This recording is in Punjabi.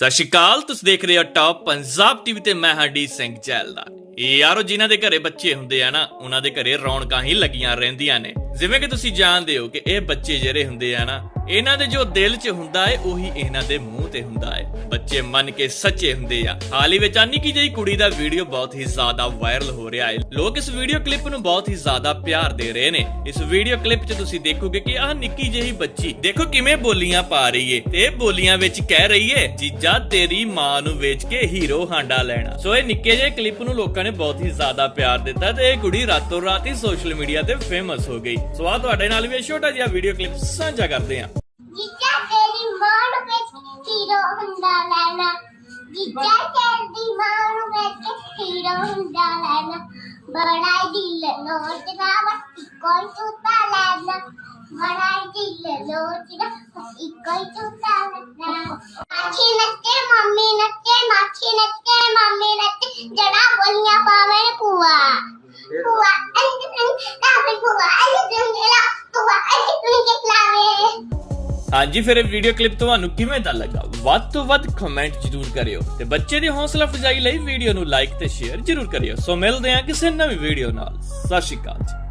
ਸਤਿ ਸ਼੍ਰੀ ਅਕਾਲ, ਤੁਸੀਂ ਦੇਖ ਰਹੇ ਹੋ ਟਾਪ ਪੰਜਾਬ ਟੀਵੀ ਤੇ ਮੈਂ ਹਾਂ ਡੀ ਸਿੰਘ ਜੈਲਦਾਰ। ਇਹ ਯਾਰੋ ਜਿਨ੍ਹਾਂ ਦੇ ਘਰੇ ਬੱਚੇ ਹੁੰਦੇ ਆ ਨਾ, ਉਹਨਾਂ ਦੇ ਘਰੇ ਰੌਣਕਾਂ ਹੀ ਲੱਗੀਆਂ ਰਹਿੰਦੀਆਂ ਨੇ। ਜਿਵੇਂ ਕਿ ਤੁਸੀਂ ਜਾਣਦੇ ਹੋ ਕਿ ਇਹ ਬੱਚੇ ਜਿਹੜੇ ਹੁੰਦੇ ਆ ਨਾ ਇਹਨਾਂ ਦੇ ਜੋ ਦਿਲ 'ਚ ਹੁੰਦਾ ਹੈ ਉਹੀ ਇਹਨਾਂ ਦੇ ਮੂੰਹ ਤੇ ਹੁੰਦਾ ਹੈ ਬੱਚੇ ਮੰਨ ਕੇ ਸੱਚੇ ਹੁੰਦੇ ਆ। ਹਾਲ ਹੀ ਵਿੱਚ ਆ ਨਿੱਕੀ ਜਿਹੀ ਕੁੜੀ ਦਾ ਵੀਡੀਓ ਬਹੁਤ ਹੀ ਜ਼ਿਆਦਾ ਵਾਇਰਲ ਹੋ ਰਿਹਾ ਹੈ ਲੋਕ ਇਸ ਵੀਡੀਓ ਕਲਿੱਪ ਨੂੰ ਬਹੁਤ ਹੀ ਜ਼ਿਆਦਾ ਪਿਆਰ ਦੇ ਰਹੇ ਨੇ। ਇਸ ਵੀਡੀਓ ਕਲਿੱਪ 'ਚ ਤੁਸੀਂ ਦੇਖੋਗੇ ਕਿ ਆਹ ਨਿੱਕੀ ਜਿਹੀ ਬੱਚੀ, ਦੇਖੋ ਕਿਵੇਂ ਬੋਲੀਆਂ ਪਾ ਰਹੀ ਏ। ਤੇ ਇਹ ਬੋਲੀਆਂ ਵਿੱਚ ਕਹਿ ਰਹੀ ਏ ਜੀਜਾ ਤੇਰੀ ਮਾਂ ਨੂੰ ਵੇਚ ਕੇ ਹੀਰੋ ਹਾਂਡਾ ਲੈਣਾ। ਸੋ ਇਹ ਨਿੱਕੇ ਜਿਹੇ ਕਲਿੱਪ ਨੂੰ ਲੋਕਾਂ ਨੇ ਬਹੁਤ ਹੀ ਜ਼ਿਆਦਾ ਪਿਆਰ ਦਿੱਤਾ ਤੇ ਇਹ ਕੁੜੀ ਰਾਤੋਂ ਰਾਤ ਹੀ ਸੋਸ਼ਲ ਮੀਡੀਆ ਤੇ ਫੇਮਸ ਹੋ ਗਈ। ਸੋ ਆ ਤੁਹਾਡੇ ਨਾਲ ਵੀ ਇਹ ਛੋਟਾ ਜਿਹਾ ਵੀਡੀਓ ਕਲਿੱਪ ਸਾਂਝਾ ਕਰਦੇ ਹਾਂ ਜੀਜਾ ਤੇਰੀ ਮਾਂ ਨੂੰ ਵੇਚ ਕੇ ਹੀਰੋ ਹੁੰਦਾ ਲੈਣਾ ਜੀਜਾ ਤੇਰੀ ਮਾਂ ਨੂੰ ਵੇਚ ਕੇ ਹੀਰੋ ਹੁੰਦਾ ਲੈਣਾ ਬੜਾ ਦਿਲ ਲੋਚਦਾ ਵਸ ਕੋਈ ਚੂਤਾ ਲੈਣਾ ਬੜਾ ਦਿਲ ਲੋਚਦਾ ਵਸ ਕੋਈ ਚੂਤਾ ਲੈਣਾ ਹਾਂਜੀ, ਫਿਰ ਇਹ ਵੀਡੀਓ ਕਲਿੱਪ ਤੁਹਾਨੂੰ ਕਿਵੇਂ ਦਾ ਲੱਗਾ? ਵੱਧ ਤੋਂ ਵੱਧ ਕਮੈਂਟ ਜ਼ਰੂਰ ਕਰਿਓ ਤੇ ਬੱਚੇ ਦੀ ਹੌਸਲਾ ਅਫਜ਼ਾਈ ਲਈ ਵੀਡੀਓ ਨੂੰ ਲਾਈਕ ਤੇ ਸ਼ੇਅਰ ਜ਼ਰੂਰ ਕਰਿਓ। ਸੋ ਮਿਲਦੇ ਹਾਂ ਕਿਸੇ ਨਵੀਂ ਵੀਡੀਓ ਨਾਲ। ਸਤਿ ਸ਼੍ਰੀ ਅਕਾਲ ਜੀ।